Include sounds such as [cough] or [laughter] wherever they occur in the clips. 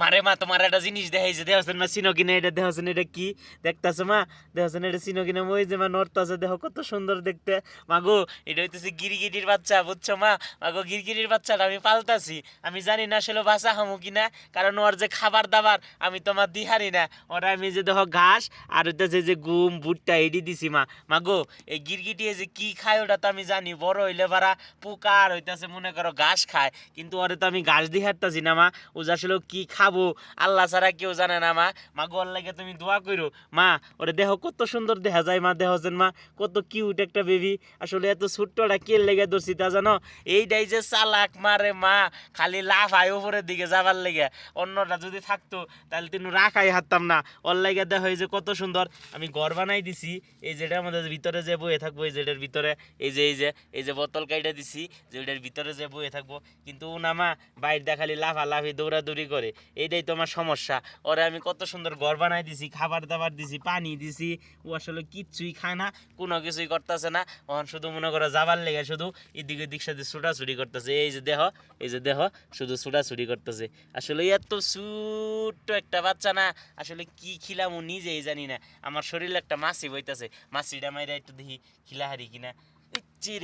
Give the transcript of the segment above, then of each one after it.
মারে মা, তোমার একটা জিনিস দেখাইছে দেহছেন মা চিনো কিনা এটা দেহছেন এটা কি? দেখতাছে মা? দেহছেন এটা চিনো কিনা মই যে মা নড়তাছে, দেহ কত সুন্দর দেখতে। মাগো, এটা হইতেছে গিরগিটির বাচ্চা, বুঝছ মা? মাগো, গিরগিটির বাচ্চাটা আমি পালতাছি। আমি জানি না আসলে বাসা হামু কিনা, কারণ ওর যে খাবার দাবার আমি তোমার দিহারি না। ওরা আমি যে দেখো ঘাস, আর হইতেছে যে গুম, ভুট্টা, এডি দিছি মা। মাগো, এই গিরগিটি যে কি খায়, ওটা তো আমি জানি। বড় হইলে বারা পোকা, আর হইতাছে মনে করো ঘাস খায়। কিন্তু ওরে তো আমি ঘাস দিয়ে হাঁটতাছি না মা। ও যে আসলে কি খাব। আল্লাহ ছাড়া কেউ জানে না, মা। মা গোর লাগে তুমি দোয়া করো মা, ওরে দেহ কত সুন্দর দেখা যায়, মা, দেহ যেন, মা, কত কিউট একটা বেবি আসলে এত ছোট্টটা কে লেগে ধরছি তা জানো? এইটাই যে চালাক মারে মা। খালি লাভ আয় উপরের দিকে যাবার লেগে। অন্যটা যদি থাকতো, তাহলে তিনি রাখাই হারতাম না। ওর লাগে দেখ এই যে কত সুন্দর। আমি ঘর বানাই দিছি। এই যেটা আমাদের ভিতরে যে বয়ে থাকব, এই যেটার ভিতরে, এই যে এই যে এই যে বোতল কাইটা দিছি যে ওইটার ভিতরে যে বয়ে থাকব। কিন্তু না, মা বাইর দেখালি লাফালাফি, দৌড়াদৌড়ি করে। এইটাই তো আমার সমস্যা। ওরে আমি কত সুন্দর ঘর বানাই দিছি, খাবার দাবার দিছি, পানি দিছি, ও আসলে কিচ্ছুই খায় না, কোনো কিছুই করতেছে না। ওখান শুধু মনে করো যাবার লেগে শুধু এদিক ওদিক সাথে ছুটাছুটি করতেছে। এই যে দেহ, এই যে দেহ, শুধু ছুটাছুটি করতেছে। আসলে এত ছোট্ট একটা বাচ্চা না, আসলে কি খিলাম ও নিজেই জানি না। আমার শরীরে একটা মাছি বইতাছে, মাছিটা মাইরা একটু দেখি খিলাহারি কিনা। ইচ্ছি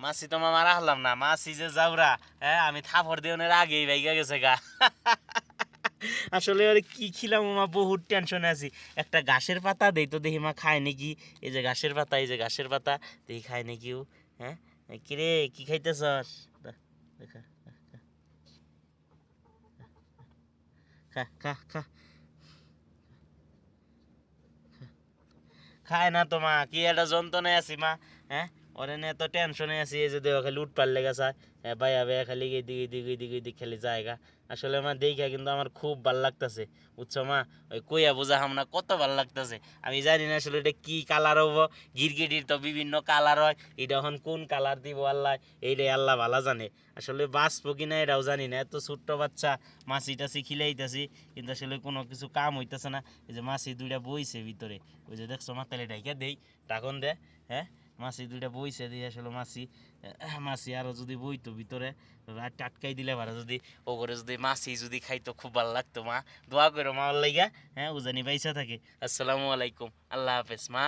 মাছি তো মামা রাখলাম না মাছি যে যাওরা হ্যাঁ আমি থাপড় দেওয়ার আগেই বাইগা গেছে গা। [laughs] আসলে ওরে কি খিলাম মা বহুত টেনশনে আছি। একটা ঘাসের পাতা দেই তো দেখি মা খায় নাকি? এই যে ঘাসের পাতা এই যে ঘাসের পাতা দেখি খায় নাকি ও হ্যাঁ? কিরে কি খাইতেছস? দা, দেখা, খা, খা, খা। খা। খায় না তো মা কি একটা যন্ত্রণায় আছি মা হ্যাঁ? ওরে নিয়ে তো টেনশনে আছি, এই যে দেহ খালি উঠপার লেগে যায় হ্যাঁ ভাইয়া ভাইয়া খালি এদিকে এদিকে এদিকে এদিকে খালি জায়গা আসলে মা দেখা কিন্তু আমার খুব ভালো লাগতেছে, বুঝছ মা? ওই কইয়া বোঝা না কত ভালো লাগতেছে। আমি জানি না আসলে এটা কি কালার হব গিরগিটির তো বিভিন্ন কালার হয়, এটা এখন কোন কালার দিব আল্লাহ, এইটাই আল্লাহ ভালো জানে। আসলে বাঁচবো কিনা এটাও জানি না, এত ছোট্ট বাচ্চা, মাছি টাছি খিলাইতেছি, কিন্তু আসলে কোনো কিছু কাম হইতেছে না। এই যে মাছি দুইটা বইছে ভিতরে, ওই যে দেখছ মাতালে ডাইকা দেই টাকন দে হ্যাঁ? মাছি দুইটা বইছে দিয়ে আসলে মাছি মাছি আরও যদি বইতো ভিতরে আর টাটকাই দিলে পারে। যদি ওগরে যদি মাছি যদি খাইতো, খুব ভালো লাগতো, মা। দোয়া করো মা ওর লাইগা হ্যাঁ উজানি পাইসা থাকে। আসসালামু আলাইকুম। আল্লাহ হাফেজ, মা।